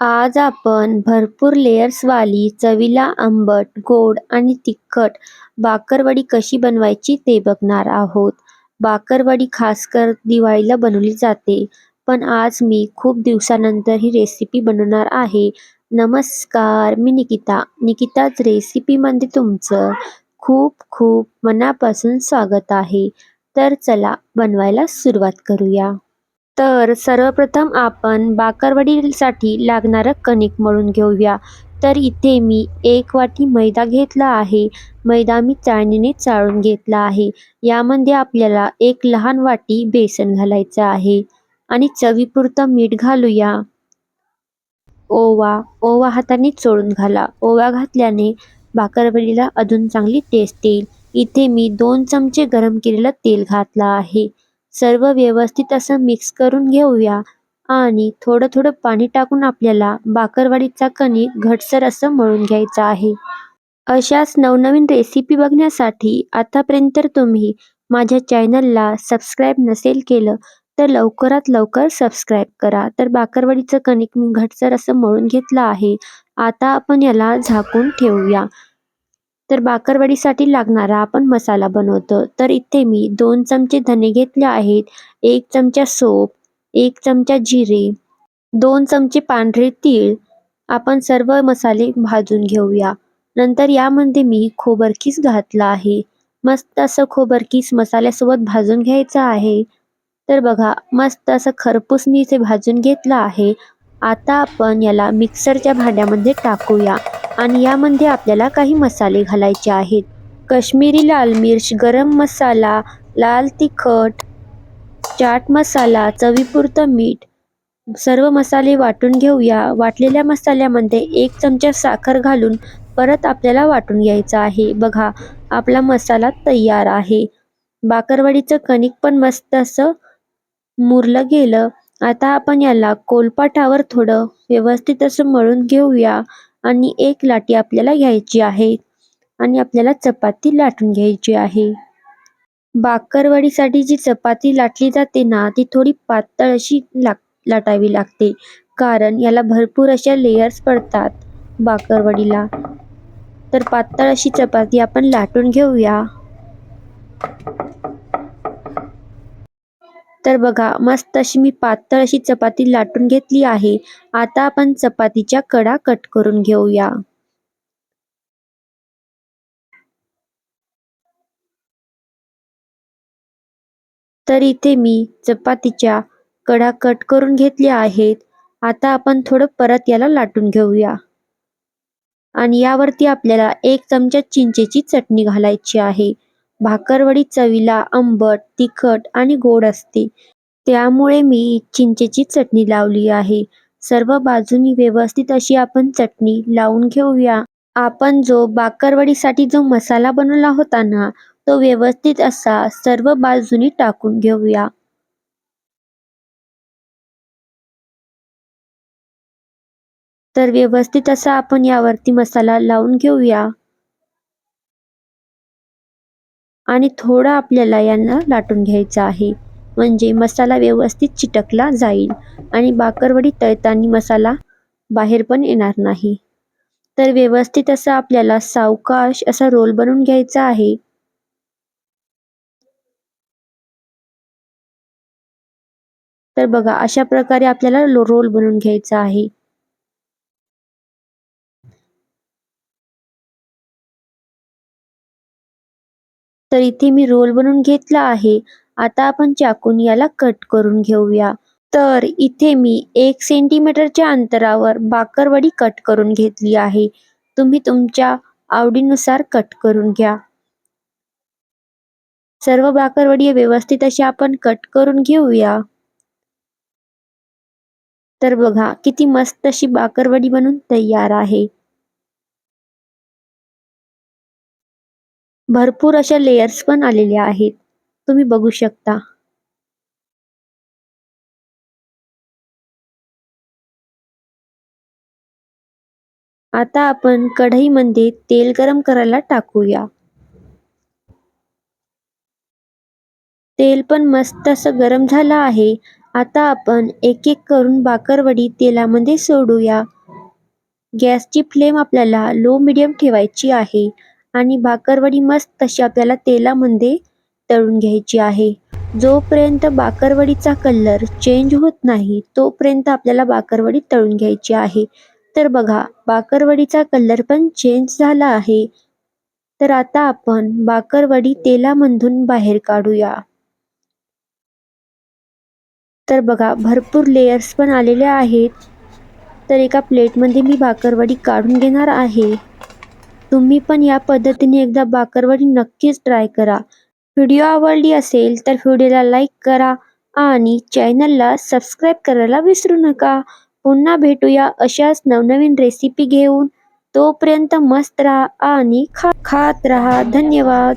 आज आपण भरपूर लेयर्सवाली चवीला आंबट, गोड आणि तिखट बाकरवडी कशी बनवायची ते बघणार आहोत. बाकरवडी खासकर दिवाळीला बनवली जाते, पण आज मी खूप दिवसानंतर ही रेसिपी बनवणार आहे. नमस्कार, मी निकिता. निकिताच रेसिपीमध्ये तुमचं खूप खूप मनापासून स्वागत आहे. तर चला बनवायला सुरुवात करूया. तर सर्वप्रथम आपण बाकरवडीसाठी लागणारं कणिक मळून घेऊया. तर इथे मी एक वाटी मैदा घेतला आहे. मैदा मी चाळणीने चाळून घेतला आहे. यामध्ये आपल्याला एक लहान वाटी बेसन घालायचं आहे आणि चवीपुरतं मीठ घालूया. ओवा, ओवा हाताने चोळून घाला. ओवा घातल्याने बाकरवडीला अजून चांगली टेस्ट येईल. इथे मी दोन चमचे गरम केलेलं तेल घातलं आहे. सर्व व्यवस्थित असं मिक्स करून घेऊया आणि थोडं थोडं पाणी टाकून आपल्याला बाकरवाडीचा कणिक घटसर असं मळून घ्यायचं आहे. अशाच नवनवीन रेसिपी बघण्यासाठी आतापर्यंत तुम्ही माझ्या चॅनलला सबस्क्राईब नसेल केलं तर लवकरात लवकर सबस्क्राईब करा. तर बाकरवाडीचं कणिक मी घटसर असं मळून घेतलं आहे. आता आपण याला झाकून ठेवूया. तर बाकरवडीसाठी लागणारा आपण मसाला बनवतो. तर इथे मी दोन चमचे धने घेतले आहेत, एक चमचा सोप, एक चमचा जिरे, दोन चमचे पांढरे तीळ. आपण सर्व मसाले भाजून घेऊया. नंतर यामध्ये मी खोबरकीस घातला आहे. मस्त असं खोबरकीस मसाल्यासोबत भाजून घ्यायचं आहे. तर बघा मस्त असं खरपूस मी इथे भाजून घेतलं आहे. आता आपण याला मिक्सरच्या भांड्यामध्ये टाकूया आणि यामध्ये आपल्याला काही मसाले घालायचे आहेत. कश्मीरी लाल मिर्च, गरम मसाला, लाल तिखट, चाट मसाला, चवीपुरतं मीठ. सर्व मसाले वाटून घेऊया. वाटलेल्या मसाल्यामध्ये एक चमचा साखर घालून परत आपल्याला वाटून घ्यायचं आहे. बघा आपला मसाला तयार आहे. बाकरवडीचं कणिक पण मस्त असं मुरलं गेलं. आता आपण याला कोलपाटावर थोडं व्यवस्थित असं मळून घेऊया आणि एक लाटी आपल्याला घ्यायची आहे आणि आपल्याला चपाती लाटून घ्यायची आहे. बाकरवडीसाठी जी चपाती लाटली जाते ना ती थोडी पातळ अशी लाग लाटावी लागते कारण याला भरपूर अशा लेयर्स पडतात बाकरवडीला. तर पातळ अशी चपाती आपण लाटून घेऊया. तर बघा मस्त अशी मी पातळ अशी चपाती लाटून घेतली आहे. आता आपण चपातीच्या कडा कट करून घेऊया. तर इथे मी चपातीच्या कडा कट करून घेतल्या आहेत. आता आपण थोडं परत याला लाटून घेऊया आणि यावरती आपल्याला एक चमचा चिंचेची चटणी घालायची आहे. भाकरवडी चवीला आंबट, तिखट आणि गोड असते. त्यामुळे मी चिंचेची चटणी लावली आहे. सर्व बाजूनी व्यवस्थित अशी आपण चटणी लावून घेऊया. आपण जो बाकरवडीसाठी जो मसाला बनवला होता ना तो व्यवस्थित असा सर्व बाजूनी टाकून घेऊया. तर व्यवस्थित असा आपण यावरती मसाला लावून घेऊया आणि थोडा आपल्याला यांना लाटून घ्यायचा आहे. म्हणजे मसाला व्यवस्थित चिटकला जाईल आणि बाकरवडी तळताना मसाला बाहेर पण येणार नाही. तर व्यवस्थित असं आपल्याला सावकाश असा रोल बनवून घ्यायचा आहे. तर बघा अशा प्रकारे आपल्याला रोल बनवून घ्यायचा आहे. तर इथे मी रोल बनवून घेतला आहे. आता आपण चाकून याला कट करून घेऊया. तर इथे मी एक सेंटीमीटरच्या अंतरावर बाकरवडी कट करून घेतली आहे. तुम्ही तुमच्या आवडीनुसार कट करून घ्या. सर्व बाकरवडी व्यवस्थित अशी आपण कट करून घेऊया. तर बघा किती मस्त अशी बाकरवडी बनून तयार आहे. भरपूर अशा लेयर्स पण आलेल्या आहेत. तुम्ही बघू शकता. आता आपण कढईमध्ये तेल गरम करायला टाकूया. तेल पण मस्त असं गरम झालं आहे. आता आपण एक एक करून बाकरवडी तेलामध्ये सोडूया गॅसची फ्लेम आपल्याला लो मिडियम ठेवायची आहे आणि बाकरवडी मस्त अशी आपल्याला तेलामध्ये तळून घ्यायची आहे. जोपर्यंत बाकरवडीचा कलर चेंज होत नाही तोपर्यंत आपल्याला बाकरवडी तळून घ्यायची आहे. तर बघा बाकरवडीचा कलर पण चेंज झाला आहे. तर आता आपण बाकरवडी तेलामधून बाहेर काढूया. तर बघा भरपूर लेयर्स पण आलेले आहेत. तर एका प्लेटमध्ये मी बाकरवडी काढून घेणार आहे. तुम्ही पण या पद्धतीने एकदा बाकरवडी नक्कीच ट्राय करा. व्हिडिओ आवडली असेल तर व्हिडिओला लाईक करा आणि चॅनलला सबस्क्राईब करायला विसरू नका. पुन्हा भेटूया अशाच नवनवीन रेसिपी घेऊन. तोपर्यंत मस्त राहा आणि खा खात राहा. धन्यवाद.